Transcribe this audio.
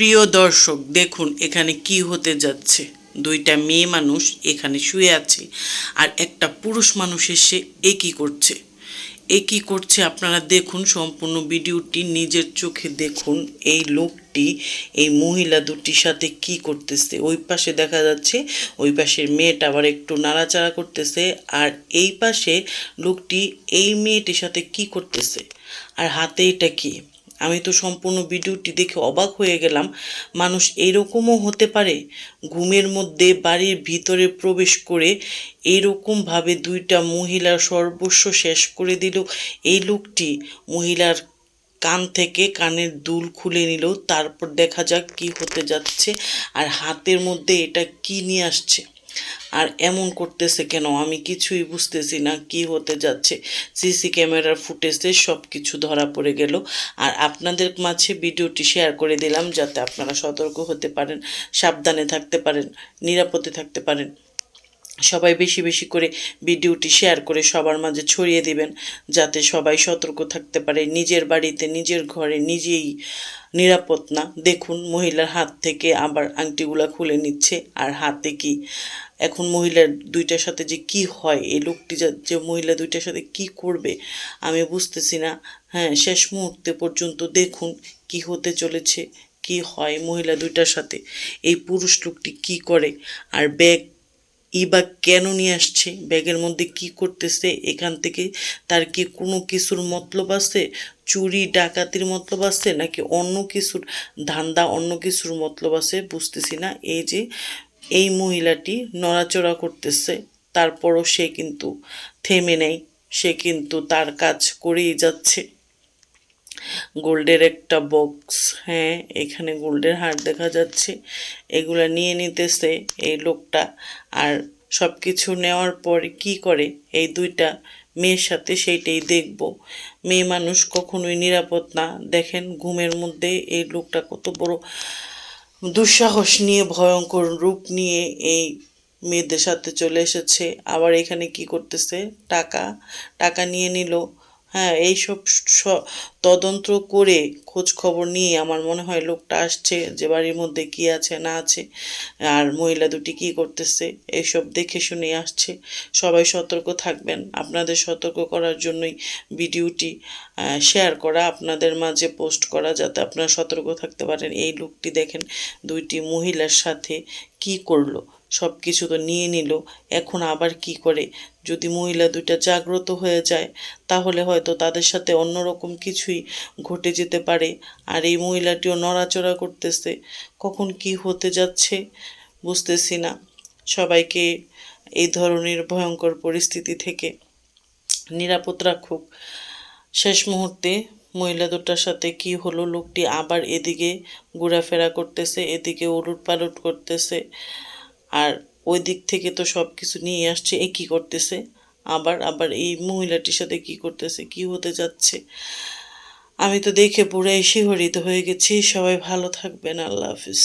প্রিয় দর্শক, দেখুন এখানে কি হতে যাচ্ছে। দুইটা মেয়ে মানুষ এখানে শুয়ে আছে আর একটা পুরুষ মানুষ এসে এ কি করছে? এ কি করছে আপনারা দেখুন, সম্পূর্ণ ভিডিওটি নিজের চোখে দেখুন। এই লোকটি, এই মহিলা দুটির সাথে কি করতেছে? ওই পাশে দেখা যাচ্ছে, ওই পাশের মেয়েটা আবার একটু নাড়াচাড়া করতেছে আর এই পাশে লোকটি, এই মেয়েটির সাথে কি করতেছে? আর হাতে এটা কি? আমি তো সম্পূর্ণ ভিডিওটি দেখে অবাক হয়ে গেলাম। মানুষ এরকমও হতে পারে? ঘুমের মধ্যে বাড়ির ভিতরে প্রবেশ করে এরকমভাবে দুইটা মহিলার সর্বস্ব শেষ করে দিল। এই লোকটি মহিলার কান থেকে কানের দুল খুলে নিল। তারপর দেখা যাক কি হতে যাচ্ছে আর হাতের মধ্যে এটা কি নিয়ে আসছে। আর এমন করতেছে কেন? আমি কিছুই বুঝতেছি না কি হতে যাচ্ছে। সিসি ক্যামেরার ফুটেজে সব কিছু ধরা পড়ে গেল। আর আপনাদের মাঝে ভিডিওটি শেয়ার করে দিলাম যাতে আপনারা সতর্ক হতে পারেন, সাবধানে থাকতে পারেন, নিরাপদে থাকতে পারেন। সবাই বেশি বেশি করে ভিডিওটি শেয়ার করে সবার মাঝে ছড়িয়ে দিবেন, যাতে সবাই সতর্ক থাকতে পারে। নিজের বাড়িতে, নিজের ঘরে নিজেই নিরাপদ না। দেখুন, মহিলার হাত থেকে আবার আংটিগুলা খুলে নিচ্ছে। আর হাতে কি? এখন মহিলার দুইটার সাথে যে কি হয়? এই লোকটি যা- মহিলা দুইটার সাথে কি করবে? আমি বুঝতেছি না। হ্যাঁ শেষ মুহূর্তে পর্যন্ত দেখুন কি হতে চলেছে, কি হয় মহিলা দুইটার সাথে। এই পুরুষ লোকটি কি করে? আর ব্যাগ ই বা কেন নিয়ে আসছে? ব্যাগের মধ্যে কি করতেছে? এখান থেকে তার কি কোনো কিছুর মতলব আছে? চুরি, ডাকাতির মতলব আছে? নাকি অন্য কিছুর ধান্দা, অন্য কিছুর মতলব আছে? বুঝতেছি না। এই যে, এই মহিলাটি নড়াচড়া করতেছে। তারপরও সে কিন্তু থেমে নেই। সে কিন্তু তার কাজ করেই যাচ্ছে। গোল্ডের একটা বক্স হ্যাঁ এখানে গোল্ডের হার দেখা যাচ্ছে। এগুলা নিয়ে নিতেছে এই লোকটা। আর সব কিছু নেওয়ার পরে কি করে? এই দুইটা মেয়ের সাথে সেইটাই দেখব। মেয়ে মানুষ কখনোই নিরাপদ না। দেখেন, ঘুমের মধ্যে এই লোকটা কত বড় দুঃসাহস নিয়ে, ভয়ঙ্কর রূপ নিয়ে এই মেয়েদের সাথে চলে এসেছে। আবার এখানে কি করতেছে? টাকা টাকা নিয়ে নিল। হ্যাঁ এইসব তদন্ত করে খোঁজ খবর নিয়ে আমার মনে হয় লোকটা আসছে যে বাড়ির মধ্যে কি আছে, না আছে, আর মহিলা দুটি কি করতেছে, এইসব দেখে শুনে আসছে। সবাই সতর্ক থাকবেন। আপনাদের সতর্ক করার জন্যই ভিডিওটি শেয়ার করা, আপনাদের মাঝে পোস্ট করা, যাতে আপনারা সতর্ক থাকতে পারেন। এই লোকটি দেখেন দুইটি মহিলার সাথে কি করল। সব কিছু তো নিয়ে নিল, এখন আবার কি করে? যদি মহিলা দুইটা জাগ্রত হয়ে যায়, তাহলে হয়তো তাদের সাথে অন্যরকম কিছুই ঘটে যেতে পারে। আর এই মহিলাটিও নড়াচড়া করতেছে, কখন কি হতে যাচ্ছে বুঝতেছি না। সবাইকে এই ধরনের ভয়ঙ্কর পরিস্থিতি থেকে নিরাপদ রাখুক। শেষ মুহূর্তে মহিলা দুটার সাথে কি হলো, লোকটি আবার এদিকে ঘোরাফেরা করতেছে, এদিকে উলট পালট করতেছে। আর ওই দিক থেকে তো সব কিছু নিয়ে আসছে, এ কী করতেছে? আবার আবার এই মহিলাটির সাথে কি করতেছে, কি হতে যাচ্ছে? আমি তো দেখে পুরাই শিহরিত হয়ে গেছি। সবাই ভালো থাকবেন। আল্লাহ হাফিজ।